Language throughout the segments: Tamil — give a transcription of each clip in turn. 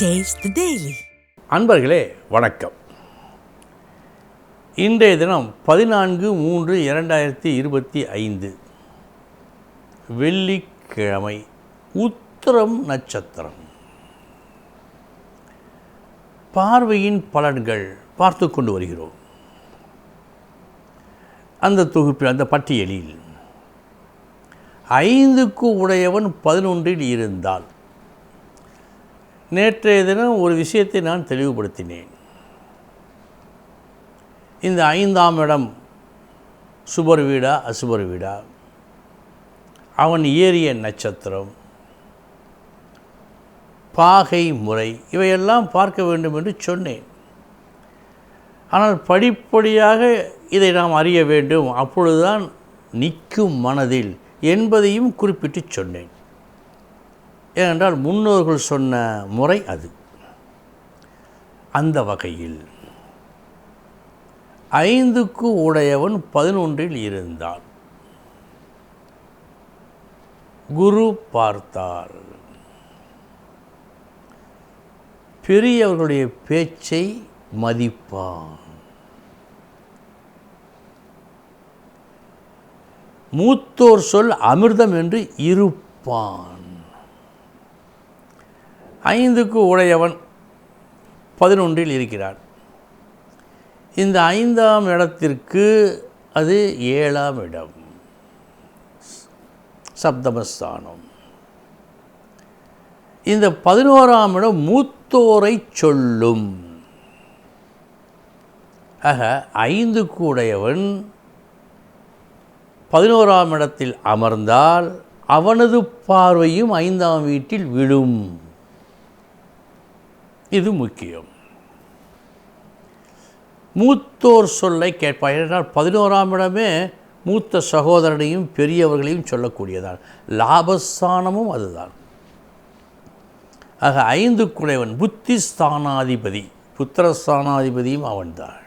Taste அன்பர்களே வணக்கம். இன்றைய தினம் பதினான்கு மூன்று இரண்டாயிரத்தி இருபத்தி ஐந்து வெள்ளிக்கிழமை உத்திரம் நட்சத்திரம். பார்வையின் பலன்கள் பார்த்து கொண்டு வருகிறோம். அந்த தொகுப்பில் அந்த பட்டியலில் ஐந்துக்கு உடையவன் பதினொன்றில் இருந்தால் நேற்றைய தினம் ஒரு விஷயத்தை நான் தெளிவுபடுத்தினேன். இந்த ஐந்தாம் இடம் சுபர் வீடா அசுபர் வீடா? அவன் ஏறிய நட்சத்திரம் பாகை முறை இவையெல்லாம் பார்க்க வேண்டும் என்று சொன்னேன். ஆனால் படிப்படியாக இதை நாம் அறிய வேண்டும். அப்பொழுதுதான் நிற்கும் மனதில் என்பதையும் குறிப்பிட்டு சொன்னேன். ஏனென்றால் முன்னோர்கள் சொன்ன முறை அது. அந்த வகையில் ஐந்துக்கு உடையவன் பதினொன்றில் இருந்தான். குரு பார்த்தார். பெரியவர்களுடைய பேச்சை மதிப்பான். மூத்தோர் சொல் அமிர்தம் என்று இருப்பான். ஐந்துக்கு உடையவன் பதினொன்றில் இருக்கிறான். இந்த ஐந்தாம் இடத்திற்கு அது ஏழாம் இடம். சப்தமஸ்தானம். இந்த பதினோராம் இடம் மூத்தோரை சொல்லும். ஆக ஐந்து கூடையவன் பதினோராம் இடத்தில் அமர்ந்தால் அவனது பார்வையும் ஐந்தாம் வீட்டில் விழும். இது முக்கியம். மூத்தோர் சொல்லை கேட்பார். ஏனென்றால் பதினோராம் இடமே மூத்த சகோதரனையும் பெரியவர்களையும் சொல்லக்கூடியதான் லாபஸ்தானமும் அதுதான். ஆக ஐந்து குறைவன் புத்தி ஸ்தானாதிபதி புத்திரஸ்தானாதிபதியும் அவன்தான்.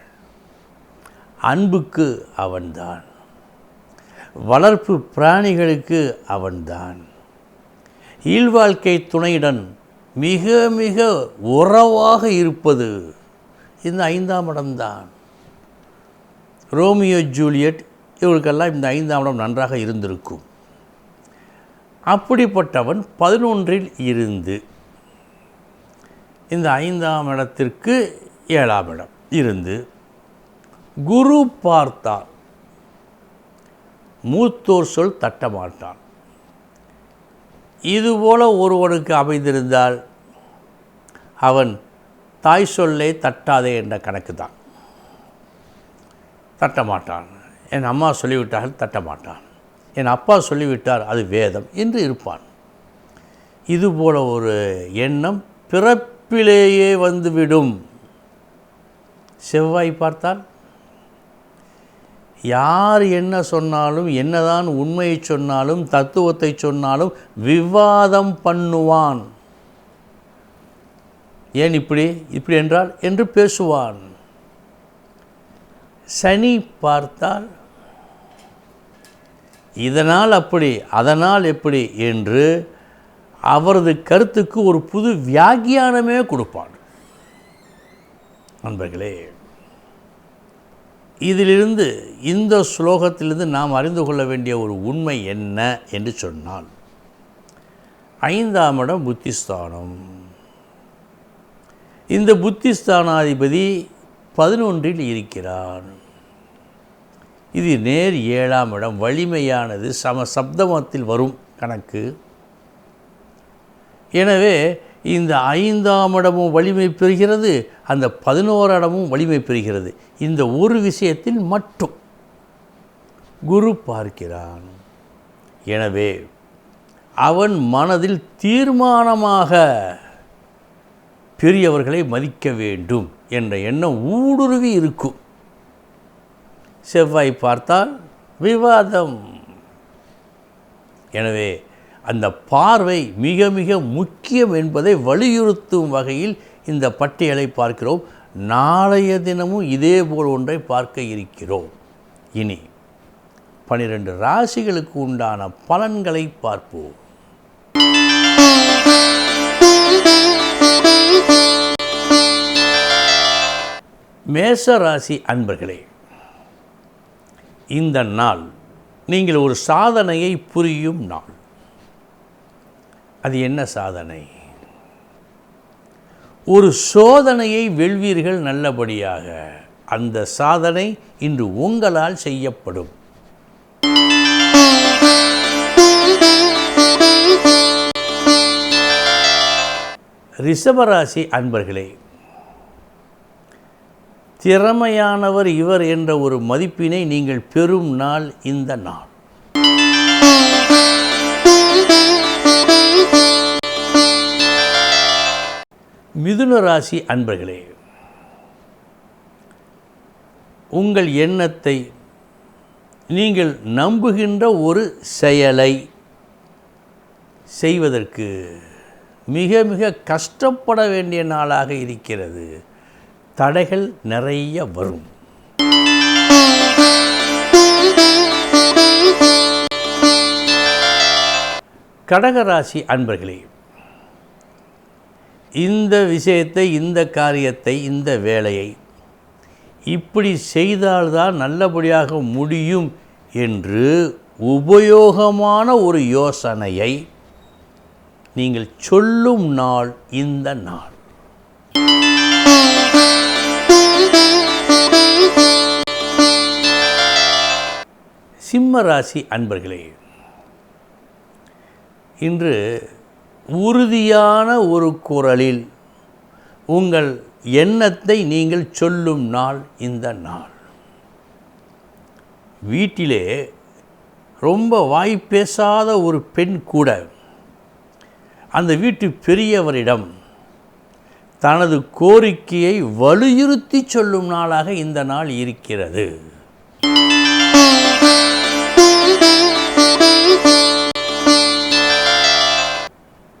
அன்புக்கு அவன்தான். வளர்ப்பு பிராணிகளுக்கு அவன்தான். ஈழ்வாழ்க்கை துணையுடன் மிக மிக உறவாக இருப்பது இந்த ஐந்தாம் இடம்தான். ரோமியோ ஜூலியட் இவர்களுக்கெல்லாம் இந்த ஐந்தாம் இடம் நன்றாக இருந்திருக்கும். அப்படிப்பட்டவன் பதினொன்றில் இருந்து இந்த ஐந்தாம் இடத்திற்கு ஏழாம் இடம் இருந்து குரு பார்த்தால் மூத்தோர் சொல் தட்டமாட்டான் இதுபோல ஒருவனுக்கு அமைந்திருந்தால் அவன் தாய் சொல்லே தட்டாதே என்ற கணக்கு தான் தட்ட மாட்டான் என் அம்மா சொல்லிவிட்டார்கள் தட்டமாட்டான். என் அப்பா சொல்லிவிட்டார் அது வேதம் என்று இருப்பான். இதுபோல ஒரு எண்ணம் பிறப்பிலேயே வந்துவிடும். செவ்வாய் பார்த்தால் யார் என்ன சொன்னாலும் என்னதான் உண்மையை சொன்னாலும் தத்துவத்தை சொன்னாலும் விவாதம் பண்ணுவான். ஏன் இப்படி? இப்படி என்றால் என்று பேசுவான். சனி பார்த்தால் இதனால் அப்படி அதனால் எப்படி என்று அவரது கருத்துக்கு ஒரு புது வியாக்கியானமே கொடுப்பான். நண்பர்களே இதிலிருந்து இந்த ஸ்லோகத்திலிருந்து நாம் அறிந்து கொள்ள வேண்டிய ஒரு உண்மை என்ன என்று சொன்னால் ஐந்தாம் இடம் புத்திஸ்தானம். இந்த புத்திஸ்தானாதிபதி பதினொன்றில் இருக்கிறான் இது நேர் ஏழாம் இடம் வலிமையானது சம சப்தமத்தில் வரும் கணக்கு. எனவே இந்த ஐந்தாம் இடமும் வலிமை பெறுகிறது அந்த பதினோரு இடமும் வலிமை பெறுகிறது. இந்த ஒரு விஷயத்தில் மட்டும் குரு பார்க்கிறான். எனவே அவன் மனதில் தீர்மானமாக பெரியவர்களை மதிக்க வேண்டும் என்ற எண்ணம் ஊடுருவி இருக்கும். செவ்வாய் பார்த்தால் விவாதம். எனவே அந்த பார்வை மிக மிக முக்கியம் என்பதை வலியுறுத்தும் வகையில் இந்த பட்டியலை பார்க்கிறோம். நாளைய தினமும் இதே போல் ஒன்றை பார்க்க இருக்கிறோம். இனி பனிரெண்டு ராசிகளுக்கு உண்டான பலன்களை பார்ப்போம். மேச ராசி அன்பர்களே இந்த நாள் நீங்கள் ஒரு சாதனையை புரியும் நாள். அது என்ன சாதனை? ஒரு சோதனையை வெல்வீர்கள் நல்லபடியாக. அந்த சாதனை இன்று உங்களால் செய்யப்படும். ரிஷபராசி அன்பர்களே திறமையானவர் இவர் என்ற ஒரு மதிப்பினை நீங்கள் பெறும் நாள் இந்த நாள். மிதுன ராசி அன்பர்களே உங்கள் எண்ணத்தை நீங்கள் நம்புகின்ற ஒரு செயலை செய்வதற்கு மிக மிக கஷ்டப்பட வேண்டிய நாளாக இருக்கிறது. தடைகள் நிறைய வரும். கடகராசி அன்பர்களே இந்த விஷயத்தை இந்த காரியத்தை இந்த வேலையை இப்படி செய்தால்தான் நல்லபடியாக முடியும் என்று உபயோகமான ஒரு யோசனையை நீங்கள் சொல்லும் நாள் இந்த நாள். சிம்ம ராசி அன்பர்களே இன்று உறுதியான ஒரு குரலில் உங்கள் எண்ணத்தை நீங்கள் சொல்லும் நாள் இந்த நாள். வீட்டிலே ரொம்ப வாய் பேசாத ஒரு பெண் கூட அந்த வீட்டு பெரியவரிடம் தனது கோரிக்கையை வலியுறுத்தி சொல்லும் நாளாக இந்த நாள் இருக்கிறது.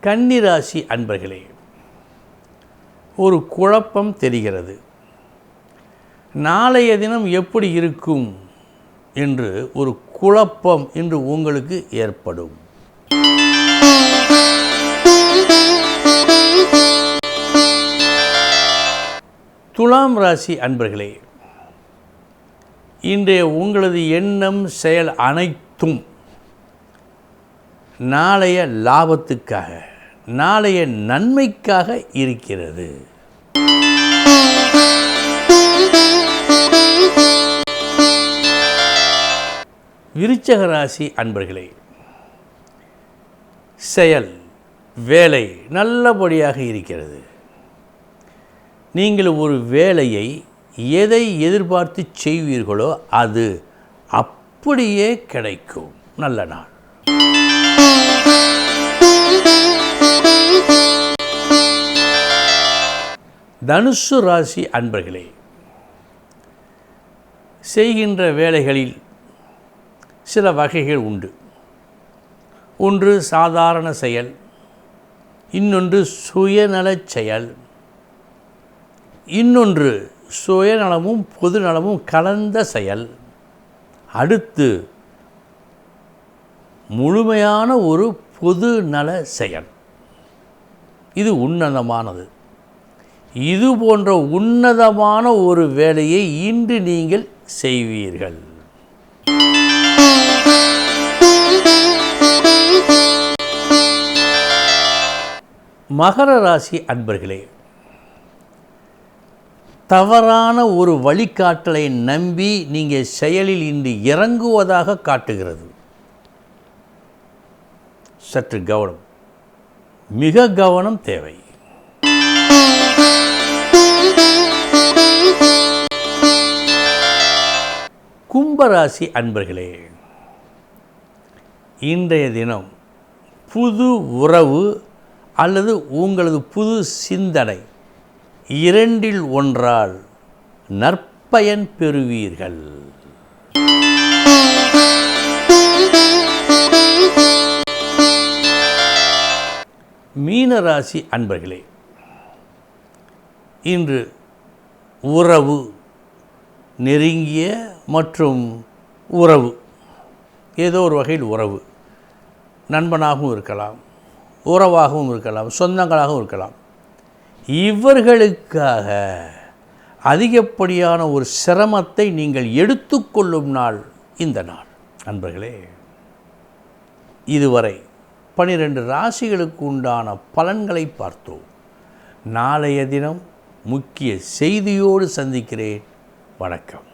கன்னிராசி அன்பர்களே ஒரு குழப்பம் தெரிகிறது. நாளைய தினம் எப்படி இருக்கும் என்று ஒரு குழப்பம் இன்று உங்களுக்கு ஏற்படும். துலாம் ராசி அன்பர்களே இன்றைய உங்களது எண்ணம் செயல் அனைத்தும் நாளைய லாபத்துக்காக. நாளைய நன்மைக்காக இருக்கிறது. விருச்சக ராசி அன்பர்களே செயல் வேலை நல்லபடியாக இருக்கிறது. நீங்கள் ஒரு வேலையை எதை எதிர்பார்த்து செய்வீர்களோ அது அப்படியே கிடைக்கும். நல்ல நாள். தனுசு ராசி அன்பர்களே செய்கின்ற வேலைகளில் சில வகைகள் உண்டு. ஒன்று சாதாரண செயல் இன்னொன்று சுயநலச் செயல் இன்னொன்று சுயநலமும் பொதுநலமும் கலந்த செயல். அடுத்து முழுமையான ஒரு பொது நல செயல். இது உன்னதமானது. இது போன்ற உன்னதமான ஒரு வேலையை இன்று நீங்கள் செய்வீர்கள். மகர ராசி அன்பர்களே தவறான ஒரு வழிகாட்டலை நம்பி நீங்கள் செயலில் இன்று இறங்குவதாக காட்டுகிறது. சற்று கவனம் மிக கவனம் தேவை. கும்பராசி அன்பர்களே இன்றைய தினம் புது உறவு அல்லது உங்களது புது சிந்தனை இரண்டில் ஒன்றால் நற்பயன் பெறுவீர்கள். மீனராசி அன்பர்களே இன்று உறவு நெருங்கிய மற்றும் உறவு. ஏதோ ஒரு வகையில் உறவு. நண்பனாகவும் இருக்கலாம் உறவாகவும் இருக்கலாம் சொந்தங்களாகவும் இருக்கலாம். இவர்களுக்காக அதிகப்படியான ஒரு சிரமத்தை நீங்கள் எடுத்துக்கொள்ளும் நாள் இந்த நாள். நண்பர்களே இதுவரை பனிரெண்டு ராசிகளுக்கு உண்டான பலன்களை பார்த்தோம். நாளைய தினம் முக்கிய செய்தியோடு சந்திக்கிறேன். வணக்கம்.